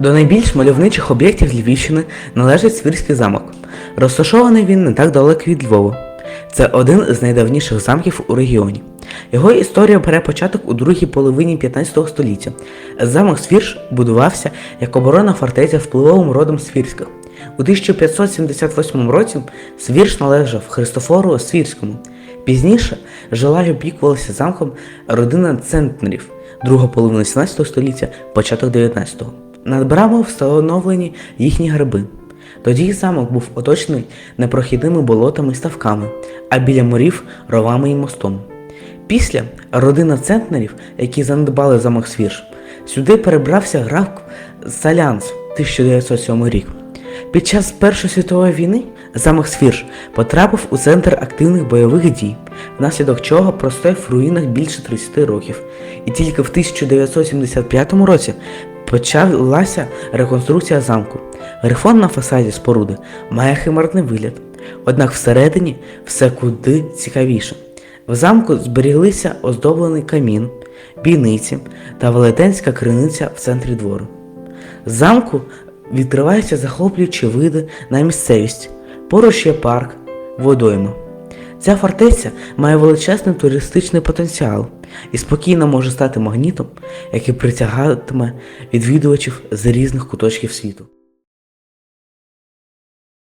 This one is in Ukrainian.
До найбільш мальовничих об'єктів Львівщини належить Свірський замок. Розташований він не так далеко від Львова. Це один з найдавніших замків у регіоні. Його історія бере початок у другій половині 15 століття. Замок Свірж будувався як оборона фортеця впливовим родом Свірських. У 1578 році Свірж належав Христофору Свірському. Пізніше жила й опікувалася замком родина центнерів, друга половина 17 століття, початок 19-го. Над брамою встановлені їхні гриби. Тоді замок був оточений непрохідними болотами і ставками, а біля морів ровами і мостом. Після родина центнерів, які занедбали замок Свірж, сюди перебрався граф Салянс 1907 рік. Під час Першої світової війни замок Свірж потрапив у центр активних бойових дій, внаслідок чого простояв в руїнах більше 30 років. І тільки в 1975 році почалася реконструкція замку. Грифон на фасаді споруди має химерний вигляд, однак всередині все куди цікавіше. В замку зберіглися оздоблений камін, бійниці та велетенська криниця в центрі двору. З замку відкриваються захоплюючі види на місцевість. Поруч є парк, водойма. Ця фортеця має величезний туристичний потенціал і спокійно може стати магнітом, який притягатиме відвідувачів з різних куточків світу.